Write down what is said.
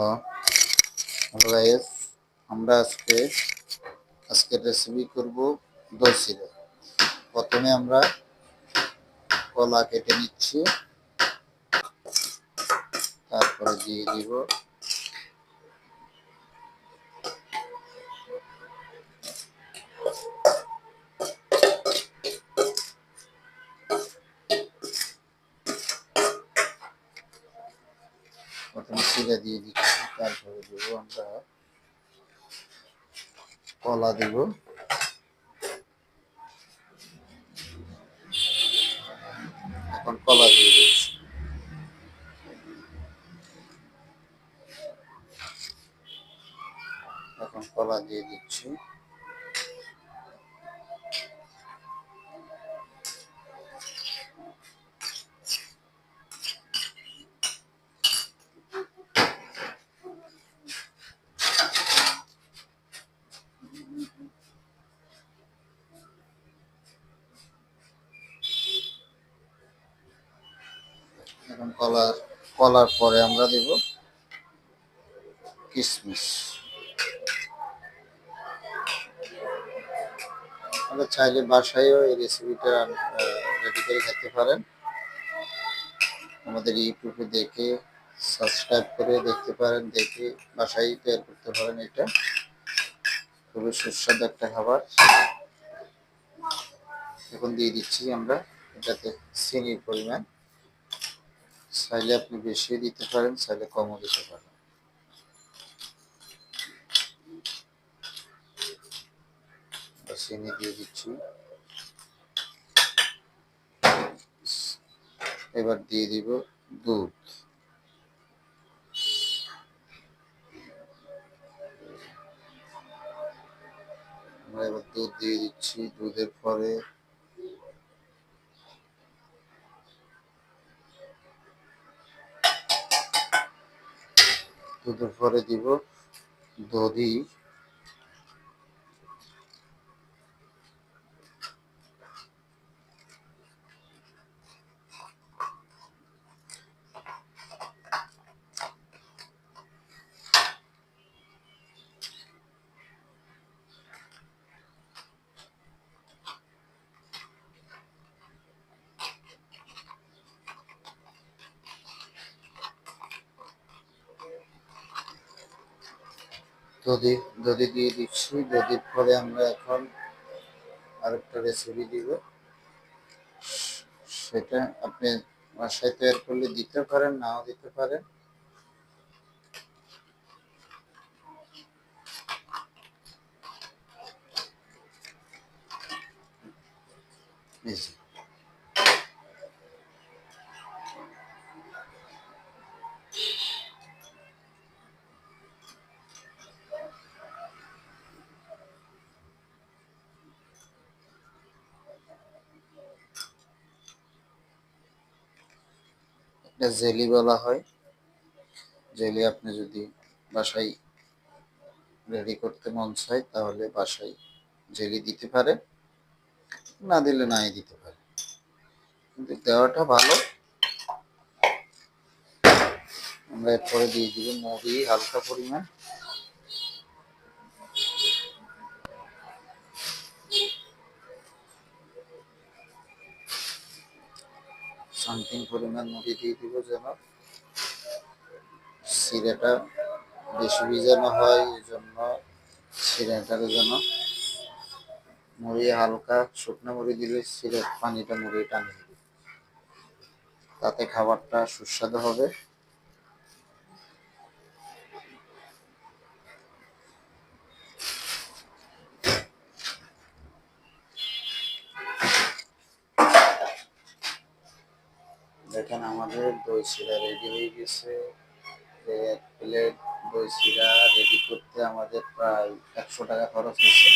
Hello. Guys আমরা আজকে আজকের রেসিপি করব দই চিড়া প্রথমে আমরা কলা কেটে নিচ্ছি। তারপরে দিয়ে দিব প্রথমে চিড়া দিয়ে দিচ্ছি। তারপরে দেব আমরা কলা দেব। এখন কলা দিয়ে দিচ্ছি। এখন কলা দিয়ে দিচ্ছি। এখন কলার কলার পরে আমরা দেব কিশমিশ আমরা চাইলে বাসায়ও এই রেসিপিটা রেডি করে খেতে পারেন। আমাদের ইউটিউবে দেখে সাবস্ক্রাইব করে দেখতে পারেন, দেখে বাসায় তৈরি করতে পারেন এটা। খুবই সুস্বাদু একটা খাবার। এখন দিয়ে দিচ্ছি আমরা এটাতে চিনির পরিমাণ। চাইলে আপনি বেশি দিতে পারেন, চাইলে কমও দিতে পারেন। চিনি দিয়ে দিচ্ছি। এবার দিয়ে দিব দুধ। আমরা এবার দুধ দিয়ে দিচ্ছি। দুধের পরে দুধের পরে দিব দধি। দধি দধি দিয়ে দিচ্ছি দধির পরে আমরা এখন আরেকটা রেসিপি দিব, সেটা আপনি বাসায় তৈরি করলে দিতে পারেন, নাও দিতে পারেন। এই এটা জেলি বলা হয়। জেলি আপনি যদি বাসায় রেডি করতে মন চায়, তাহলে বাসায় জেলি দিতে পারে, না দিলে নাই দিতে পারে। কিন্তু দেওয়াটা ভালো। আমরা এরপরে দিয়ে দিব, মুড়ি হালকা পরিমাণ। সামথিং পরিমাণ মুড়ি দিয়ে দিব যেন সিরাটা বেশি ভিজানো হয়, এই জন্য সিরাটার যেন মুড়ি হালকা শুকনো মুড়ি দিলে সিরাট পানিটা মুড়ি টানে। তাতে খাবারটা সুস্বাদু হবে। দেখেন আমাদের দই শিরা রেডি হয়ে গেছে। এক প্লেট দই শিরা রেডি করতে আমাদের প্রায় একশো টাকা খরচ হয়েছে।